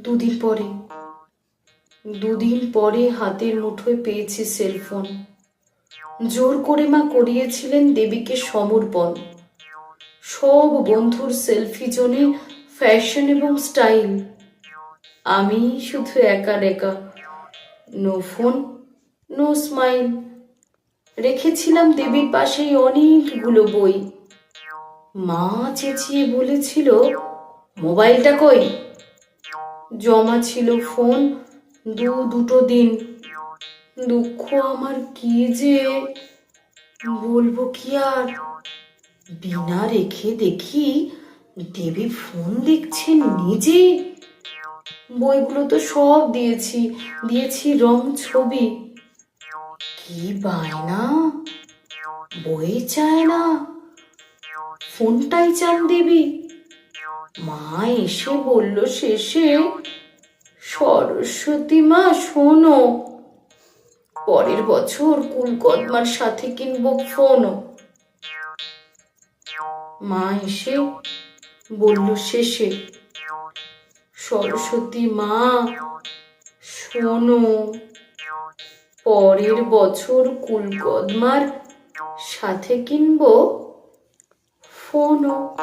দুদিন পরে। দুদিন পরে হাতের মুঠোয় পেয়েছি সেলফোন। জোর করে মা করিয়েছিলেন দেবীকে সমর্পণ। সব বন্ধুর সেলফি জোনে ফ্যাশন এবং স্টাইল। আমি শুধু একা একা। No phone, no smile. রেখেছিলাম দেবীর পাশেই অনেকগুলো বই। মা চেঁচিয়ে বলেছিল, মোবাইলটা কই? জমা ছিল ফোন। দু, দুটো দিন। দুঃখ আমার কি যে বলব কি আর? বিনা রেখে দেখি দেবী ফোন দেখছেন নিজে। বইগুলো তো সব দিয়েছি দিয়েছি রং ছবি। কি বায়না? বই চায় না। ফোনটাই চান দেবী। মা এসে বলল, শেষে সরস্বতী মা, শোনো। পরের বছর কুলকদমার সাথে কিনবো ফোনও। মা এসে বলল, শেষে সরস্বতী মা, শোনো। পরের বছর কুলকদমার সাথে কিনবো ফোনও।